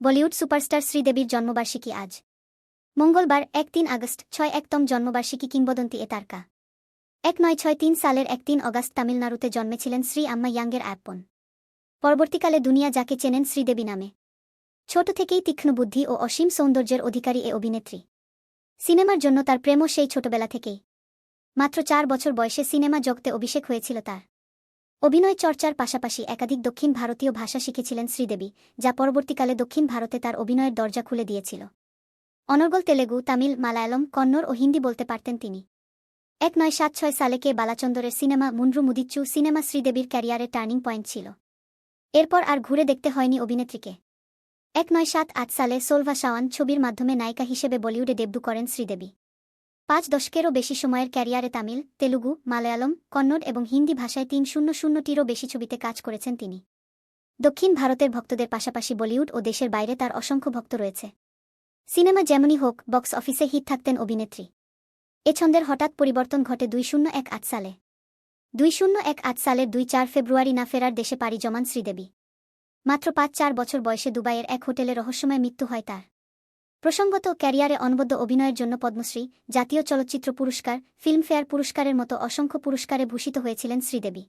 Bollywood superstar শ্রীদেবীর জন্মবার্ষিকী আজ। মঙ্গলবার, এক তিন আগস্ট, ছয় একতম জন্মবার্ষিকী কিংবদন্তি এ তারকা। এক নয় ছয় তিন সালের এক তিন অগাস্ট তামিলনাড়ুতে জন্মেছিলেন শ্রী আম্মা ইয়াঙ্গের অ্যাপন পরবর্তীকালে দুনিয়া যাকে চেনেন শ্রীদেবী নামে। ছোট থেকেই তীক্ষ্ণ বুদ্ধি ও অসীম সৌন্দর্যের অধিকারী এ অভিনেত্রী। সিনেমার জন্য তার প্রেমও সেই ছোটবেলা থেকেই। মাত্র চার বছর বয়সে সিনেমা জগতে অভিষেক হয়েছিল তার। অভিনয় চর্চার পাশাপাশি একাধিক দক্ষিণ ভারতীয় ভাষা শিখেছিলেন শ্রীদেবী, যা পরবর্তীকালে দক্ষিণ ভারতে তার অভিনয়ের দরজা খুলে দিয়েছিল। অনর্গল তেলেগু, তামিল, মালায়ালম, কন্নড় ও হিন্দি বলতে পারতেন তিনি। এক নয় সাত ছয় সালে কে বালাচন্দরের সিনেমা মুন্ড্রু মুদিচ্চু সিনেমা শ্রীদেবীর ক্যারিয়ারে টার্নিং পয়েন্ট ছিল। এরপর আর ঘুরে দেখতে হয়নি অভিনেত্রীকে। এক নয় সাত আট সালে সোলভা সাওয়ান ছবির মাধ্যমে নায়িকা হিসেবে বলিউডে ডেব্যু করেন শ্রীদেবী। পাঁচ দশকেরও বেশি সময়ের ক্যারিয়ারে তামিল, তেলুগু, মালয়ালম, কন্নড় এবং হিন্দি ভাষায় তিন শূন্য শূন্যটিরও বেশি ছবিতে কাজ করেছেন তিনি। দক্ষিণ ভারতের ভক্তদের পাশাপাশি বলিউড ও দেশের বাইরে তার অসংখ্য ভক্ত রয়েছে। সিনেমা যেমনই হোক, বক্স অফিসে হিট থাকতেন অভিনেত্রী। এ ছন্দের হঠাৎ পরিবর্তন ঘটে দুই শূন্য এক আট সালে। দুই শূন্য এক আট সালের দুই চার ফেব্রুয়ারি না ফেরার দেশে পাড়ি জমান শ্রীদেবী। মাত্র পাঁচ চার বছর বয়সে দুবাইয়ের এক হোটেলে রহস্যময় মৃত্যু হয় তার। প্রসঙ্গত ক্যারিয়ারে অনবদ্য অভিনয়ের জন্য পদ্মশ্রী, জাতীয় চলচ্চিত্র পুরস্কার, ফিল্মফেয়ার পুরস্কারের মতো অসংখ্য পুরস্কারে ভূষিত হয়েছিলেন শ্রীদেবী।